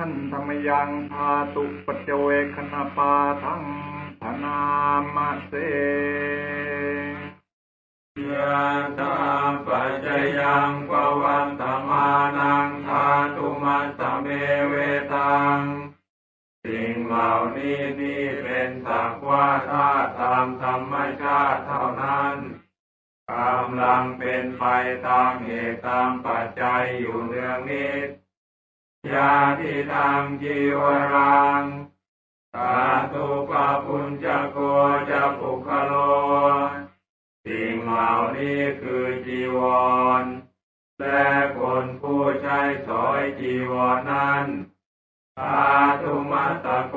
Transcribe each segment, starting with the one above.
ท่านธรรมยังพาตุปัจเจเวคณาปาทังธนามาเสยะถาปัจจยังปวันตมานังทาตุมัสเมเวตัง สิ่งเหล่านี้นี่เป็นสักว่าถ้าตามธรรมชาติเท่านั้นกำลังเป็นไปตามเหตุตามปัจจัยอยู่เนืองนิด ยาทิทางจีวรังสาธุปะปุญจโกจะปุคโล สิ่งเหล่านี้คือจีวร และคนผู้ใช้สอยจีวรนั้นอาทุมัตโก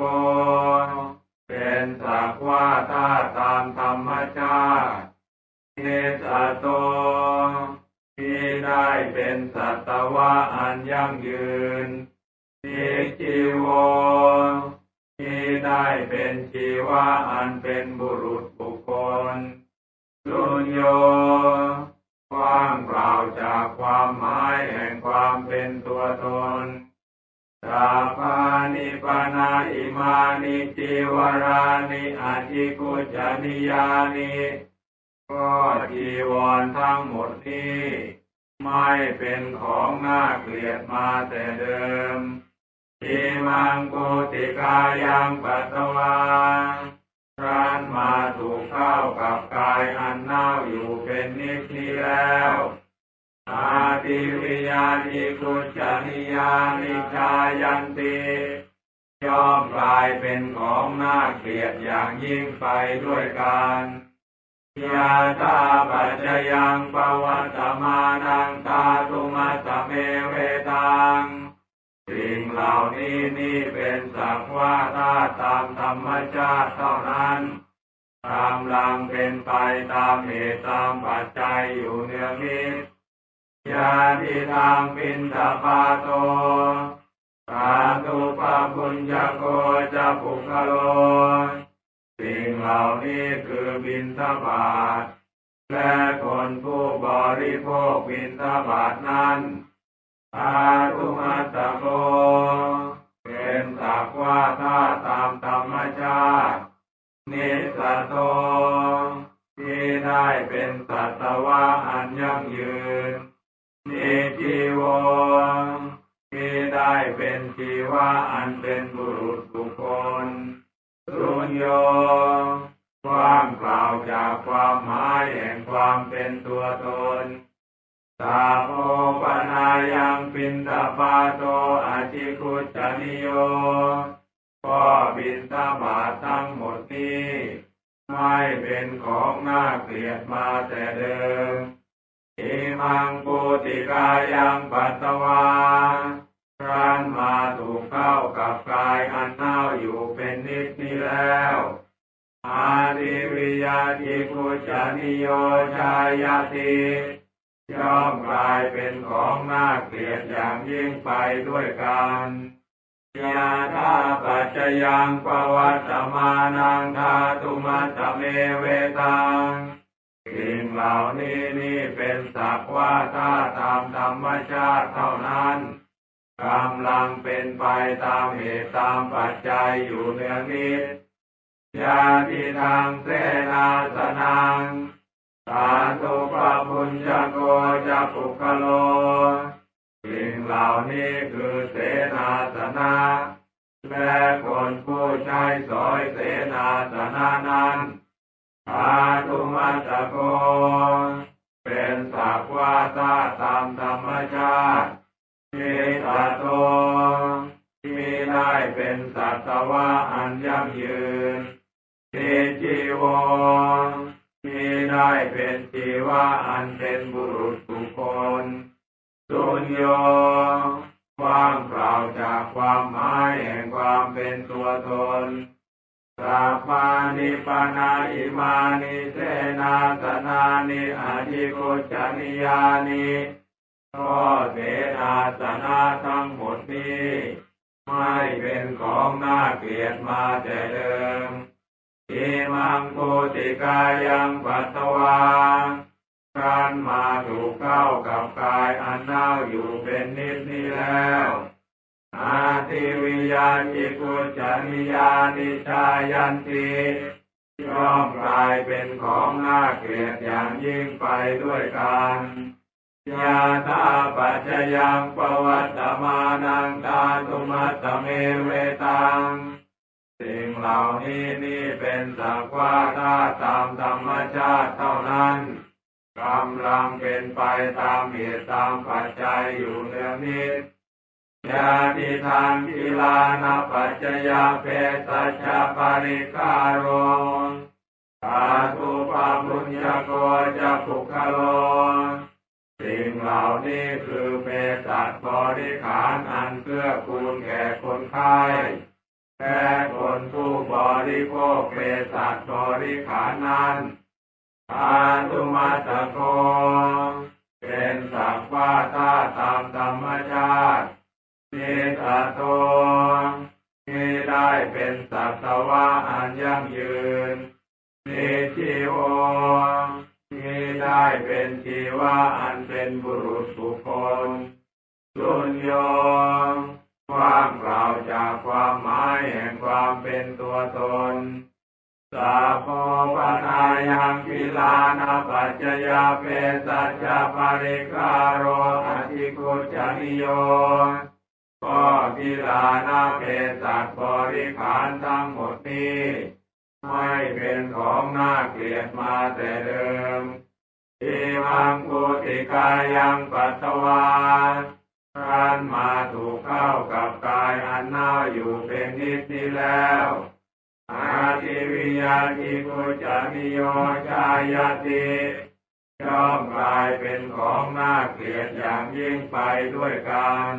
เป็นสักว่าถ้าตามธรรมชาติเนสโต เป็นสัตวะอันยั่งยืนนิจีวรที่ได้เป็นชีวะอันเป็นบุรุษบุคคลสุญโยว่างเปล่าจากความหมายแห่งความเป็นตัวตนสาภานิปนาอิมานิจิวรานิอาทิกุจานิยานิก็จีวรทั้งหมดนี้ ไม่เป็นของน่าเกลียดมาแต่เดิมอิมังกุติกายังปัตตวาครั้นมาถูกเข้ากับกายอันเน่าอยู่เป็นนิจนี้แล้วอาติวิญาณิกุจนิยานิชายันติย่อมกลายเป็นของน่าเกลียดอย่างยิ่งไปด้วยกัน ยาตาปัจจยังปวัตตมานังตาตุมัสสะเมเวตังสิ่งเหล่านี้นี่เป็นสักว่าถ้าตามธรรมชาติเท่านั้นกำลังเป็นไปตามเหตุตามปัจจัยอยู่เนืองนิดยาทิทางปินทปาโตสาธุปะปุญญโกจะปุคโล เหล่านี้คือบินทบาทและคนผู้บริโภคบินทบาทนั้นอาตุมัตตะโกเป็นสักว่าถ้าตามธรรมชาติ นิสโตที่ได้เป็นสัตวะอันยั่งยืน นิจีวที่ได้เป็นชีวะอันเป็นบุรุษบุคคลสุญโยางเปล่าจากความหมายแห่งความเป็นตัวตนสาโพปนายังปินตาปาโตอาชิคุจานิโยก็บินตาบาทั้งหมดนี้ไม่เป็นของน่าเกลียดมาแต่เดิมอิมังปุติกายังปัตตวาครั้นมาถูกเข้ากับกายอันเน่าอยู่เป็นนิดนี้แล้ว อาดิวิยาติปุจานิโยชายาติย่อมกลายเป็นของน่าเกลียดอย่างยิ่งไปด้วยกันยาธาปัจจยังปวัตมานังทาตุมัสสะเมเวตังสิ่งเหล่านี้นี่เป็นสักว่าถ้าตามธรรมชาติเท่านั้นกำลังเป็นไปตามเหตุตามปัจจัยอยู่เนืองนิด ยาทิทางเสนาสนังสาธุปะปุญญโกจะปุคโลสิ่งเหล่านี้คือเสนาสนะและคนผู้ใช้สอยเสนาสนะนั้นอาทุมัตโก เป็นสักว่าถ้าตามธรรมชาติมิตาโตที่ได้เป็นสัตวะอันยั่งยืน ทิจีวรที่ได้เป็นชีวะอันเป็นบุรุษบุคคลสุญโยว่างเปล่าจากความหมายแห่งความเป็นตัวตนสัพพานิปนาอิมานิเสนาสนานิอาทิโกจานิยานิก็เสนาสนะทั้งหมดนี้ ไม่เป็นของน่าเกลียดมาแต่เดิม มังโพติกายังปัตตวาการมาถูกเข้ากับกายอันเน่าอยู่เป็นนิดนี้แล้วอาติติวิยาจิกุจนิยานิชายันติย่อมกลายเป็นของน่าเกลียดอย่างยิ่งไปด้วยกันยาตาปัจจยังปวัตตมานังตาตุมัตตเมเวตัง เหล่านี้นี่เป็นสักว่าถ้าตามธรรมชาติเท่านั้นกำลังเป็นไปตามเหตุตามปัจจัยอยู่เนืองนิดยาติทางกิลานาปัจจยาเพสัชาปาริกาโรสาธุปาปุญญโกจะปุคโลสิ่งเหล่านี้คือเภสัชบริขารอันเพื่อคูณแก่คนไข้ ชบริขานันอาตุมาตะโกเป็นสักว่าถ้าตามธรรมชาตินิตาโตที่ได้เป็นสัตวะอันยั่งยืนนิชิโอที่ได้เป็นชีวะอันเป็นบุรุษบุคคลสุญโยว่างเปล่าจากความหมายแห่งความเป็นตัวตน สาโพปนายังกิลานาปัจจยาเปสัจจปริกาโรอธิกุจนิโยก็กิลานาเปสัจบริขารทั้งหมดนี้ไม่เป็นของน่าเกลียดมาแต่เดิมอิมังกุติกายังปัตตวาท่านมาถูกเข้ากับกายอันน่าอยู่เป็นนิดนี้แล้ว ยาทิกุจานิโยชายาติย่อมกลายเป็นของน่าเกลียดอย่างยิ่งไปด้วยกัน